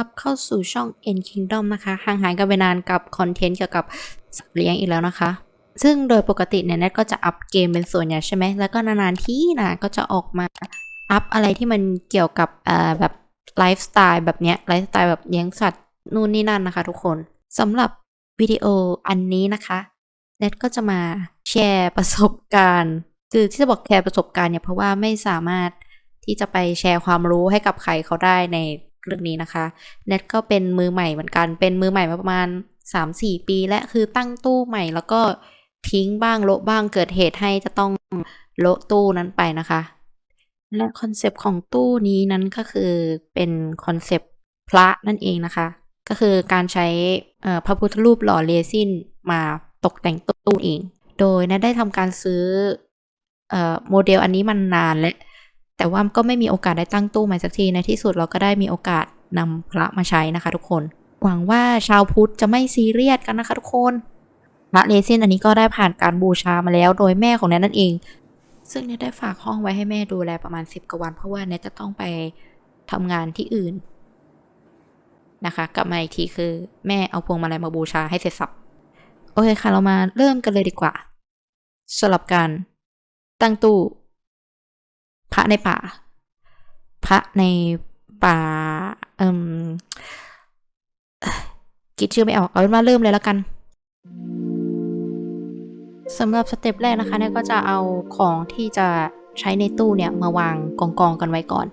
รับเข้าสู่ช่อง N Kingdom นะคะห่างหายกันไปนานกับคอนเทนต์เกี่ยวกับสัตว์เลี้ยงอีกแล้วนะคะ ซึ่งโดยปกติเนี่ยแนทก็จะอัพเกมเป็นส่วนใหญ่ใช่ไหม แล้วก็นานๆที่นะก็จะออกมาอัพอะไรที่มันเกี่ยวกับเอ่อแบบไลฟ์สไตล์แบบเนี้ยไลฟ์สไตล์แบบเลี้ยงสัตว์นู่นนี่นั่นนะคะทุกคนสำหรับวิดีโออันนี้นะคะแนทก็จะมาแชร์ประสบการณ์ คือที่จะบอกแชร์ประสบการณ์เนี่ยเพราะว่าไม่สามารถที่จะไปแชร์ความรู้ให้กับใครเขาได้ใน เรื่องนี้นะคะเน็ตก็เป็นมือใหม่เหมือนกัน เป็นมือใหม่มาประมาณ 3-4 ปี และคือตั้งตู้ใหม่แล้วก็ทิ้งบ้างโละบ้างเกิดเหตุให้จะต้องโละตู้นั้นไปนะคะ และคอนเซปต์ของตู้นี้นั้นก็คือเป็นคอนเซปต์พระนั่นเองนะคะ ก็คือการใช้พระพุทธรูปหล่อเรซินมาตกแต่งตู้เอง โดยนะได้ทำการซื้ออโมเดลอันนี้มันนานและ แต่ว่าก็ไม่มีโอกาสได้ตั้งตู้ใหม่สักทีในที่สุดเราก็ได้มีโอกาสนำพระมาใช้นะคะ ทุกคน หวังว่าชาวพุทธจะไม่ซีเรียสกันนะคะ ทุกคนพระเลซินอันนี้ก็ได้ผ่านการบูชามาแล้วโดยแม่ของแนทนั่นเอง ซึ่งเนทได้ฝากห้องไว้ให้แม่ดูแลประมาณสิบกว่าวัน เพราะว่าเนทจะต้องไปทำงานที่อื่นนะคะกลับมาอีกทีคือแม่เอาพวงมาลัยมาบูชาให้เสร็จสับโอเคค่ะ เรามาเริ่มกันเลยดีกว่าสำหรับการตั้งตู้ พระในป่า พระในป่าเอ่มเอ่อคิดชื่อไม่ออก เอาเป็นว่าเริ่มเลยแล้วกันสำหรับสเต็ปแรกนะคะเนี่ยก็จะเอาของที่จะใช้ในตู้เนี่ยมาวางกองกองๆกันไว้ก่อน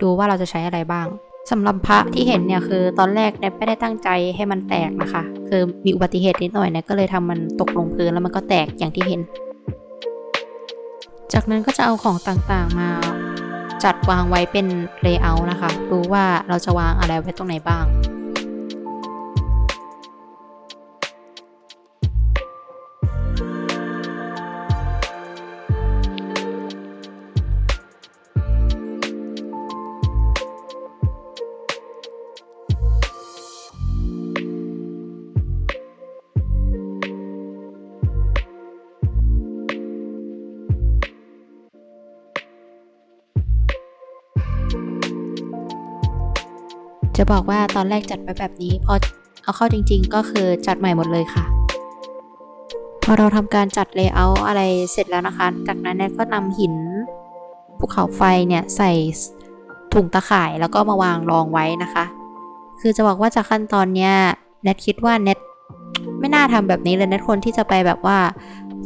ดูว่าเราจะใช้อะไรบ้างสำหรับพระที่เห็นเนี่ยคือตอนแรกเนี่ยไม่ได้ตั้งใจให้มันแตกนะคะ คือมีอุบัติเหตุนิดหน่อยเนี่ยก็เลยทำมันตกลงพื้นแล้วมันก็แตกอย่างที่เห็น จากนั้นก็จะเอาของต่างๆมาจัดวางไว้เป็นเลเยอร์นะคะ ดูว่าเราจะวางอะไรไว้ตรงไหนบ้าง จะบอกว่าตอนแรกจัดไว้แบบนี้ พอเอาเข้าจริง ๆ ก็คือจัดใหม่หมดเลยค่ะ พอเราทำการจัดเลเยอร์อะไรเสร็จแล้วนะคะ จากนั้นเนี่ยก็นำหินภูเขาไฟเนี่ยใส่ถุงตะข่ายแล้วก็มาวางรองไว้นะคะ คือจะบอกว่าจากขั้นตอนเนี้ยเน็ตคิดว่าเน็ตไม่น่าทำแบบนี้เลยเน็ตควรที่จะไปแบบว่า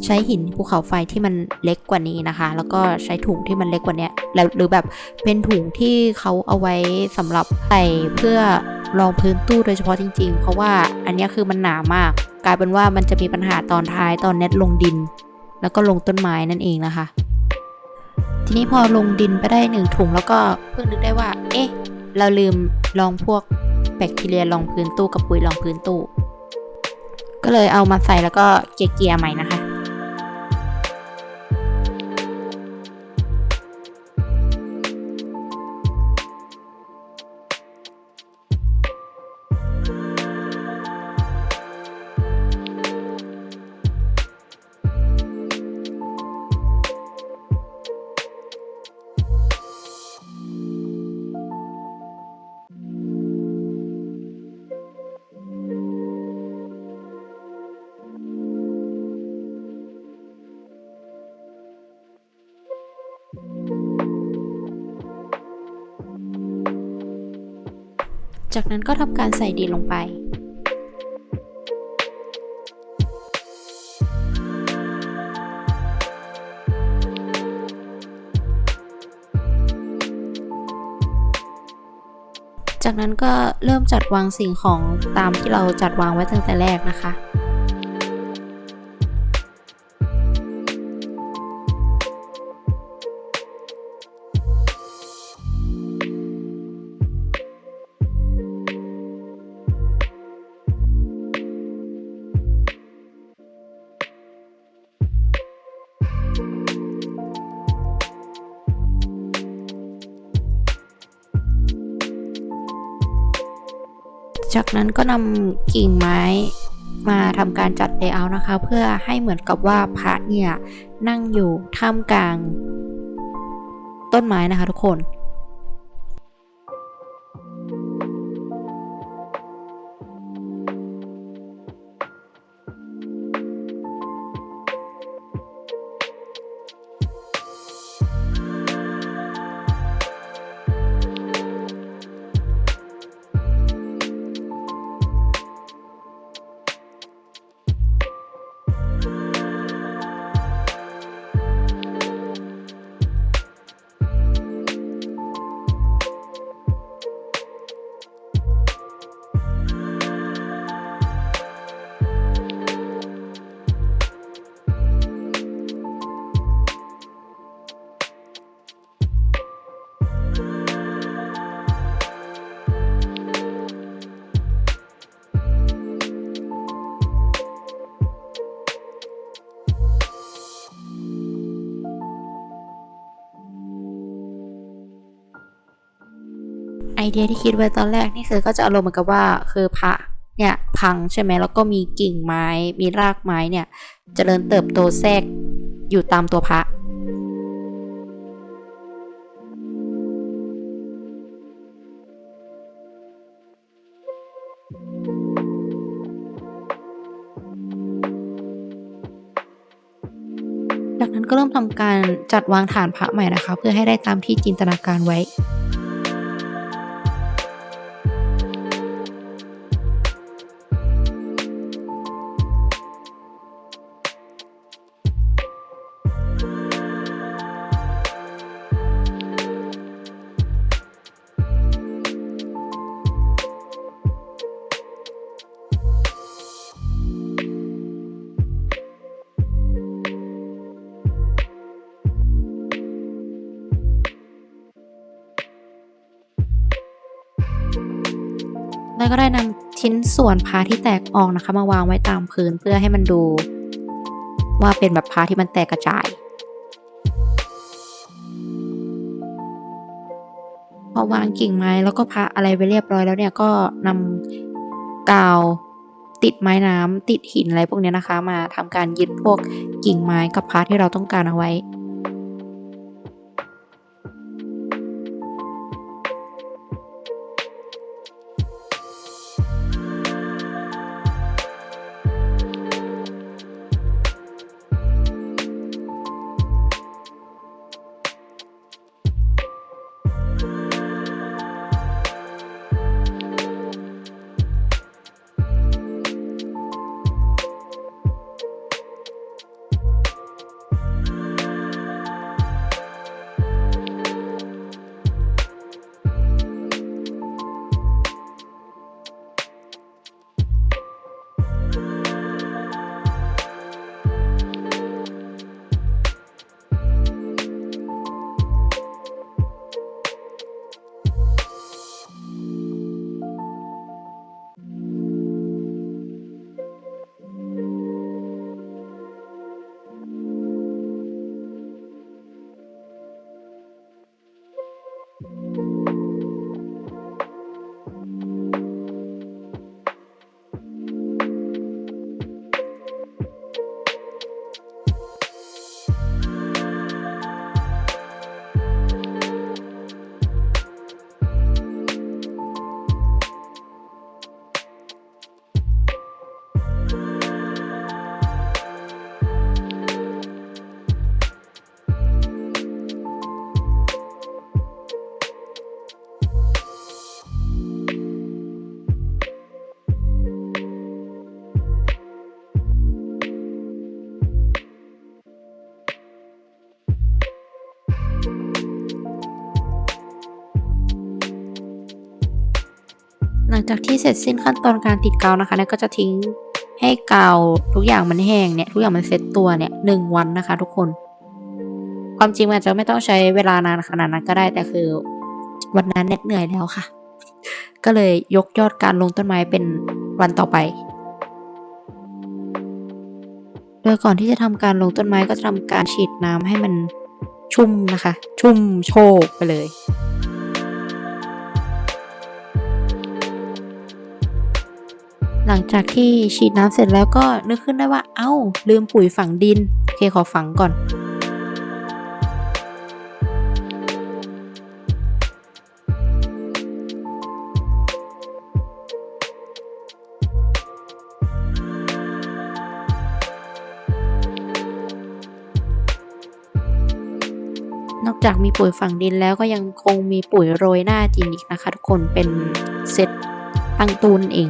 ใช้หินภูเขาไฟที่มันเล็กกว่านี้นะคะ แล้วก็ใช้ถุงที่มันเล็กกว่านี้แล้วหรือแบบเป็นถุงที่เขาเอาไว้สำหรับใส่เพื่อรองพื้นตู้โดยเฉพาะจริง ๆ เพราะว่าอันนี้คือมันหนามาก กลายเป็นว่ามันจะมีปัญหาตอนท้ายตอนเน็ตลงดิน แล้วก็ลงต้นไม้นั่นเองนะคะ ทีนี้พอลงดินไปได้หนึ่งถุงแล้วก็เพิ่งนึกได้ว่า เอ๊ะ เราลืมลองพวกแบคทีเรียรองพื้นตู้กับปุ๋ยรองพื้นตู้ ก็เลยเอามาใส่แล้วก็เกียร์ๆใหม่นะคะ จากนั้นก็ทำการใส่ดินลงไป จากนั้นก็เริ่มจัดวางสิ่งของตามที่เราจัดวางไว้ตั้งแต่แรกนะคะ จากนั้นก็นำกิ่งไม้มาทำการจัดเลเยอร์นะคะ เพื่อให้เหมือนกับว่าพระเนี่ยนั่งอยู่ท่ามกลาง ต้นไม้นะคะทุกคน เดียที่คิดไว้ตอนแรกนี่คือก็จะอารมณ์เหมือนกับว่าคือพระเนี่ยพังใช่ไหมแล้วก็มีกิ่งไม้มีรากไม้เนี่ยจเจริญเติบโตแทรกอยู่ตามตัวพระจากนั้นก็เริ่มทำการจัดวางฐานพระใหม่นะคะ เพื่อให้ได้ตามที่จินตนาการไว้ แล้วก็ได้นำชิ้นส่วนพาที่แตกออกนะคะ มาวางไว้ตามพื้นเพื่อให้มันดู ว่าเป็นแบบพาที่มันแตกกระจาย พอวางกิ่งไม้แล้วก็พระอะไรไปเรียบร้อยแล้วเนี่ยก็นำกาวติดไม้น้ำติดหินอะไรพวกนี้นะคะ มาทำการยึดพวกกิ่งไม้กับพระที่เราต้องการเอาไว้ ลังจากที่เสร็จสิ้นขั้นตอนการติดกาวนะคะเนี่ยก็จะทิ้งให้กาวทุกอย่างมันแห้งเนี่ยทุกอย่างมันเซ็ตตัวเนี่ยหนึ่งวันนะคะ ทุกคน ความจริงอาจจะไม่ต้องใช้เวลานานขนาดนั้นก็ได้แต่คือ วันนั้นเน็ตเหนื่อยแล้วค่ะ ก็เลยยกยอดการลงต้นไม้เป็นวันต่อไป โดยก่อนที่จะทำการลงต้นไม้ก็จะทำการฉีดน้ำให้มันชุ่มนะคะ ชุ่มโชกไปเลย หลังจากที่ฉีดน้ำเสร็จแล้วก็นึกขึ้นได้ว่าเอ้า ลืมปุ๋ยฝังดิน โอเคขอฝังก่อน นอกจากมีปุ๋ยฝังดินแล้วก็ยังคงมีปุ๋ยโรยหน้าจริงอีกนะคะ ทุกคนเป็นเซตตั้งตูนเอง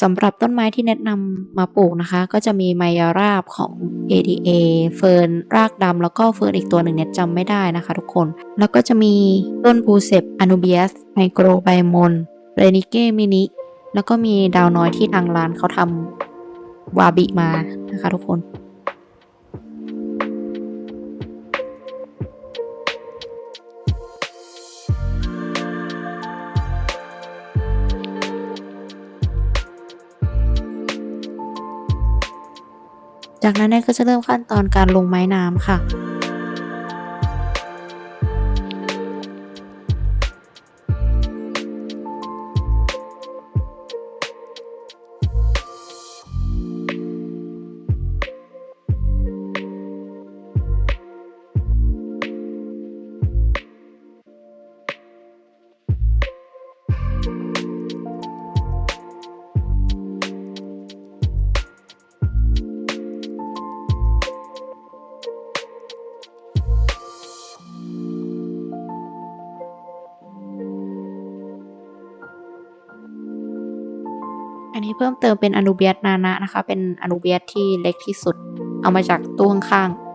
สำหรับต้นไม้ที่แนะนำมาปลูกนะคะ ก็จะมีไมยาราบของ ADA เฟิร์นรากดำแล้วก็เฟิร์นอีกตัวหนึ่งเนี่ยจำไม่ได้นะคะทุกคน แล้วก็จะมีต้นปูเซปอนูเบียสไมโครไบมอนเรนิเก้มินิแล้วก็มีดาวน้อยที่ทางร้านเขาทำวาบิมานะคะทุกคน จากนั้นเนี่ยก็จะเริ่มขั้นตอนการลงไม้น้ำค่ะ เพิ่มเติมเป็นอนุเบียสนานะนะคะ เป็นอนุเบียสที่เล็กที่สุด เอามาจากตู้ข้างๆ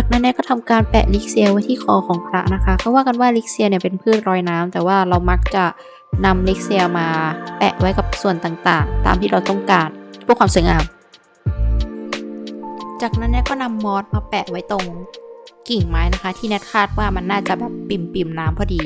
จากนั้นเนี่ยก็ทำการแปะลิกเซียไว้ที่คอของพระนะคะเขาว่ากันว่าลิกเซียเนี่ยเป็นพืชรอยน้ำแต่ว่าเรามักจะนำลิกเซียมาแปะไว้กับส่วนต่างๆ ตามที่เราต้องการเพื่อความสวยงาม จากนั้นเนี่ยก็นำมอสมาแปะไว้ตรงกิ่งไม้นะคะ ที่แนทคาดว่ามันน่าจะแบบปิ่มปิมๆน้ำพอดี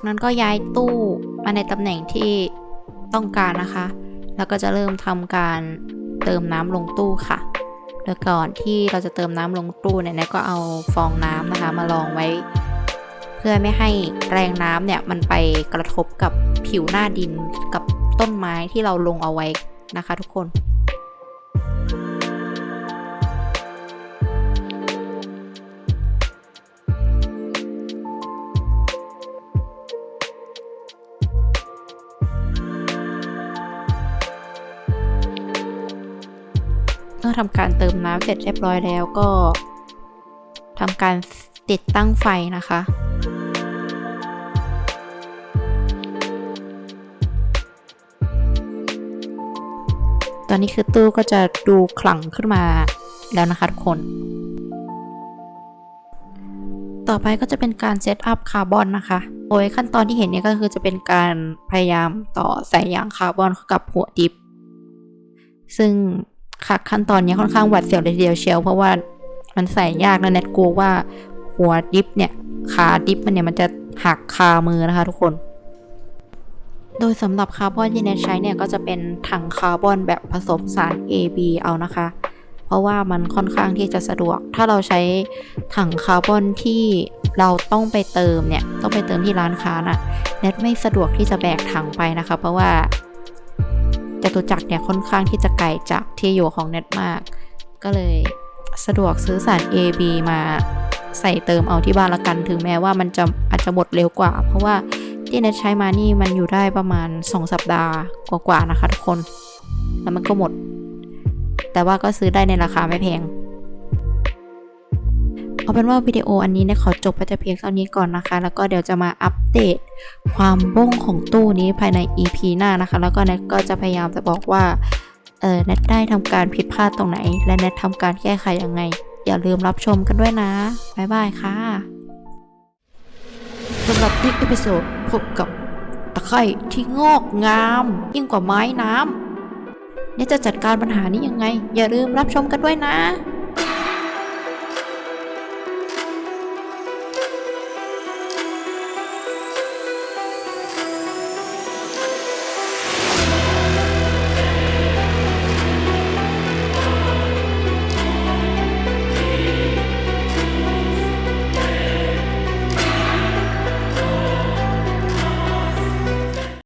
จากนั้นก็ย้ายตู้มาในตำแหน่งที่ต้องการนะคะ แล้วก็จะเริ่มทำการเติมน้ำลงตู้ค่ะ โดยก่อนที่เราจะเติมน้ำลงตู้เนี่ยนก็เอาฟองน้ำนะคะมาลองไว้ เพื่อไม่ให้แรงน้ำเนี่ยมันไปกระทบกับผิวหน้าดินกับต้นไม้ที่เราลงเอาไว้นะคะ ทุกคน เมื่อทำการเติมน้ำเสร็จเรียบร้อยแล้วก็ทำการติดตั้งไฟนะคะ ตอนนี้คือตู้ก็จะดูขลังขึ้นมาแล้วนะคะทุกคน ต่อไปก็จะเป็นการเซตอัพคาร์บอนนะคะ โดยขั้นตอนที่เห็นเนี่ยก็คือจะเป็นการพยายามต่อสายยางคาร์บอนเข้ากับหัวดิฟซึ่ง ค่ะขั้นตอนนี้ค่อนข้างหวัดเสียวเลยทีเดียวเชียวเพราะว่ามันใส่ยากนะเน็ตกลัวว่าหัวดิฟเนี่ยขาดิฟมันเนี่ยมันจะหักคามือนะคะทุกคน โดยสำหรับคาร์บอนที่เน็ตใช้เนี่ยก็จะเป็นถังคาร์บอนแบบผสมสาร AB เอานะคะ เพราะว่ามันค่อนข้างที่จะสะดวก ถ้าเราใช้ถังคาร์บอนที่เราต้องไปเติมเนี่ยต้องไปเติมที่ร้านค้าน่ะเน็ตไม่สะดวกที่จะแบกถังไปนะคะ เพราะว่า จตุจักรเนี่ยค่อนข้างที่จะไกลจากที่อยู่ของเน็ตมาก ก็เลยสะดวกซื้อสาร AB มาใส่เติมเอาที่บ้านละกัน ถึงแม้ว่ามันจะอาจจะหมดเร็วกว่า เพราะว่าที่เน็ตใช้มานี่มันอยู่ได้ประมาณ 2 สัปดาห์กว่าๆนะคะทุกคน แล้วมันก็หมด แต่ว่าก็ซื้อได้ในราคาไม่แพง เอาเป็นว่าวิดีโออันนี้เนี่ยขอจบไปแต่เพียงเท่านี้ก่อนนะคะ แล้วก็เดี๋ยวจะมาอัปเดตความบ้งของตู้นี้ภายใน EP หน้านะคะ แล้วก็แนทก็จะพยายามจะบอกว่าเออแนทได้ทำการผิดพลาดตรงไหน และแนททำการแก้ไขยังไง อย่าลืมรับชมกันด้วยนะบ๊ายบายค่ะสำหรับนิกเอพิโซดพบกับตะไคร่ที่งอกงาม ยิ่งกว่าไม้น้ำเนี่ยจะจัดการปัญหานี้ยังไง อย่าลืมรับชมกันด้วยนะ